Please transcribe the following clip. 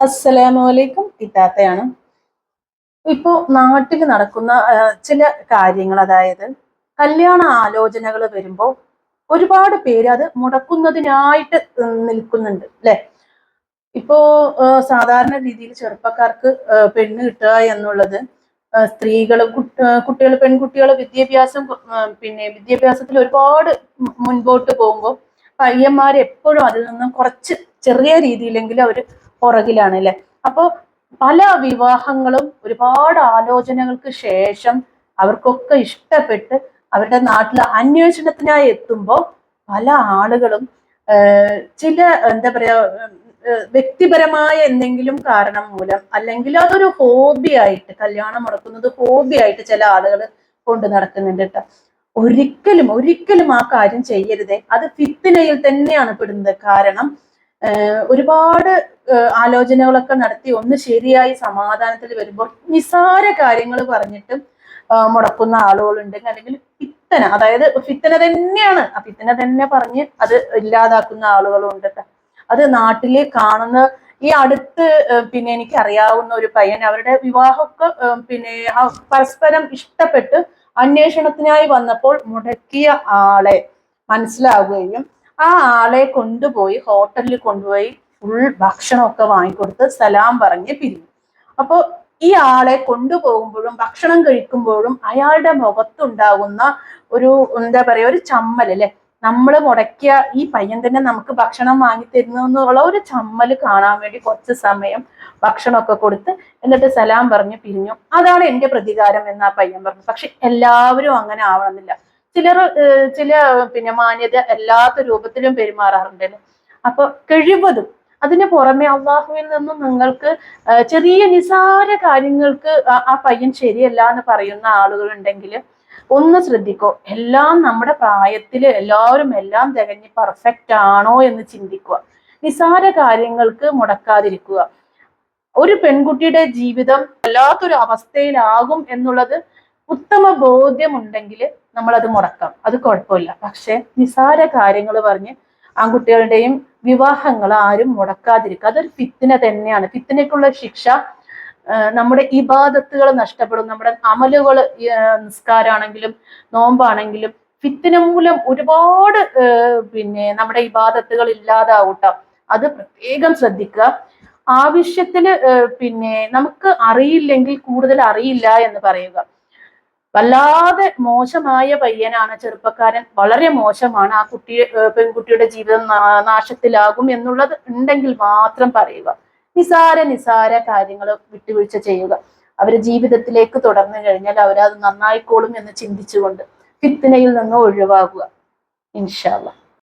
അസ്സലാമലൈക്കും ഇത്താത്തയാണ്. ഇപ്പോ നാട്ടിൽ നടക്കുന്ന ചില കാര്യങ്ങൾ അതായത് കല്യാണ ആലോചനകൾ വരുമ്പോൾ ഒരുപാട് പേര് അത് മുടക്കുന്നതിനായിട്ട് നിൽക്കുന്നുണ്ട് അല്ലെ ഇപ്പോ സാധാരണ രീതിയിൽ ചെറുപ്പക്കാർക്ക് പെണ്ണ് കിട്ടുക എന്നുള്ളത് സ്ത്രീകൾ കുട്ടികൾ പെൺകുട്ടികൾ വിദ്യാഭ്യാസം പിന്നെ വിദ്യാഭ്യാസത്തിൽ ഒരുപാട് മുൻപോട്ട് പോകുമ്പോൾ പയ്യന്മാർ എപ്പോഴും അതിൽ നിന്നും കുറച്ച് ചെറിയ രീതിയിലെങ്കിലും അവർ പുറകിലാണ് അല്ലെ അപ്പോ പല വിവാഹങ്ങളും ഒരുപാട് ആലോചനകൾക്ക് ശേഷം അവർക്കൊക്കെ ഇഷ്ടപ്പെട്ട് അവരുടെ നാട്ടിൽ അന്വേഷണത്തിനായി എത്തുമ്പോൾ പല ആളുകളും ചില എന്താ പറയാ വ്യക്തിപരമായ എന്തെങ്കിലും കാരണം മൂലം അല്ലെങ്കിൽ അതൊരു ഹോബി ആയിട്ട് കല്യാണം മുടക്കുന്നത് ഹോബി ആയിട്ട് ചില ആളുകൾ കൊണ്ട് നടക്കുന്നുണ്ട് കേട്ടോ. ഒരിക്കലും ഒരിക്കലും ആ കാര്യം ചെയ്യരുതേ. അത് ഫിത്തിനയിൽ തന്നെയാണ് പെടുന്നത്. കാരണം ഒരുപാട് ആലോചനകളൊക്കെ നടത്തി ഒന്ന് ശരിയായി സമാധാനത്തിൽ വരുമ്പോൾ നിസാര കാര്യങ്ങൾ പറഞ്ഞിട്ടും മുടക്കുന്ന ആളുകളുണ്ടെങ്കിൽ അല്ലെങ്കിൽ ഫിത്തന അതായത് ഫിത്തന തന്നെയാണ്. ആ ഫിത്തന തന്നെ പറഞ്ഞ് അത് ഇല്ലാതാക്കുന്ന ആളുകളും ഉണ്ട് അത് നാട്ടിൽ കാണുന്ന ഈ അടുത്ത് പിന്നെ എനിക്ക് അറിയാവുന്ന ഒരു പയ്യൻ അവരുടെ വിവാഹമൊക്കെ പിന്നെ പരസ്പരം ഇഷ്ടപ്പെട്ട് അന്വേഷണത്തിനായി വന്നപ്പോൾ മുടക്കിയ ആളെ മനസ്സിലാവുകയും ആ ആളെ കൊണ്ടുപോയി ഹോട്ടലിൽ കൊണ്ടുപോയി ഫുൾ ഭക്ഷണമൊക്കെ വാങ്ങിക്കൊടുത്ത് സലാം പറഞ്ഞ് പിരിഞ്ഞു. അപ്പോൾ ഈ ആളെ കൊണ്ടുപോകുമ്പോഴും ഭക്ഷണം കഴിക്കുമ്പോഴും അയാളുടെ മുഖത്തുണ്ടാകുന്ന ഒരു എന്താ പറയാ ഒരു ചമ്മൽ അല്ലെ? നമ്മൾ മുടക്കിയ ഈ പയ്യൻ തന്നെ നമുക്ക് ഭക്ഷണം വാങ്ങി തരുന്നു എന്നുള്ള ഒരു ചമ്മൽ കാണാൻ വേണ്ടി കുറച്ച് സമയം ഭക്ഷണമൊക്കെ കൊടുത്ത് എന്നിട്ട് സലാം പറഞ്ഞ് പിരിഞ്ഞു. അതാണ് എന്റെ പ്രതികാരം എന്ന് ആ പയ്യൻ പറഞ്ഞു. പക്ഷെ എല്ലാവരും അങ്ങനെ ആവണമെന്നില്ല. ചിലർ ചില പിന്നെ മാന്യത എല്ലാത്ത രൂപത്തിലും പെരുമാറാറുണ്ടല്ലോ. അപ്പൊ കഴിവതും അതിന് പുറമെ അള്ളാഹുവിൽ നിന്നും നിങ്ങൾക്ക് ചെറിയ നിസാര കാര്യങ്ങൾക്ക് ആ- പയ്യൻ ശരിയല്ല എന്ന് പറയുന്ന ആളുകൾ ഉണ്ടെങ്കിൽ ഒന്ന് ശ്രദ്ധിക്കോ എല്ലാം നമ്മുടെ പ്രായത്തിൽ എല്ലാവരും എല്ലാം തികഞ്ഞ് പെർഫെക്റ്റ് ആണോ എന്ന് ചിന്തിക്കുക. നിസാര കാര്യങ്ങൾക്ക് മുടക്കാതിരിക്കുക. ഒരു പെൺകുട്ടിയുടെ ജീവിതം വല്ലാത്തൊരു അവസ്ഥയിലാകും എന്നുള്ളത് ഉത്തമ ബോധ്യമുണ്ടെങ്കിൽ നമ്മൾ അത് മുടക്കാം. അത് കുഴപ്പമില്ല. പക്ഷെ നിസാര കാര്യങ്ങൾ പറഞ്ഞ് ആൺകുട്ടികളുടെയും വിവാഹങ്ങൾ ആരും മുടക്കാതിരിക്കുക. അതൊരു ഫിത്തിന തന്നെയാണ്. ഫിത്തിനയ്ക്കുള്ള ശിക്ഷ നമ്മുടെ ഇബാദത്തുകൾ നഷ്ടപ്പെടും. നമ്മുടെ അമലുകൾ നിസ്കാരാണെങ്കിലും നോമ്പാണെങ്കിലും ഫിത്തിന മൂലം ഒരുപാട് പിന്നെ നമ്മുടെ ഇബാദത്തുകൾ ഇല്ലാതാവട്ടെ. അത് പ്രത്യേകം ശ്രദ്ധിക്കുക. ആവശ്യത്തിന് പിന്നെ നമുക്ക് അറിയില്ലെങ്കിൽ കൂടുതൽ അറിയില്ല എന്ന് പറയുക. വല്ലാതെ മോശമായ പയ്യനാണ് ചെറുപ്പക്കാരൻ. വളരെ മോശമാണ്. ആ കുട്ടി പെൺകുട്ടിയുടെ ജീവിതം നാശത്തിലാകും എന്നുള്ളത് ഉണ്ടെങ്കിൽ മാത്രം പറയുക. നിസാര നിസാര കാര്യങ്ങൾ വിട്ടുവീഴ്ച ചെയ്യുക. അവർ ജീവിതത്തിലേക്ക് തുടർന്നു കഴിഞ്ഞാൽ അവരത് നന്നായിക്കോളും എന്ന് ചിന്തിച്ചുകൊണ്ട് ഫിത്തിനയിൽ നിന്ന് ഒഴിവാകുക. ഇൻഷാല്ല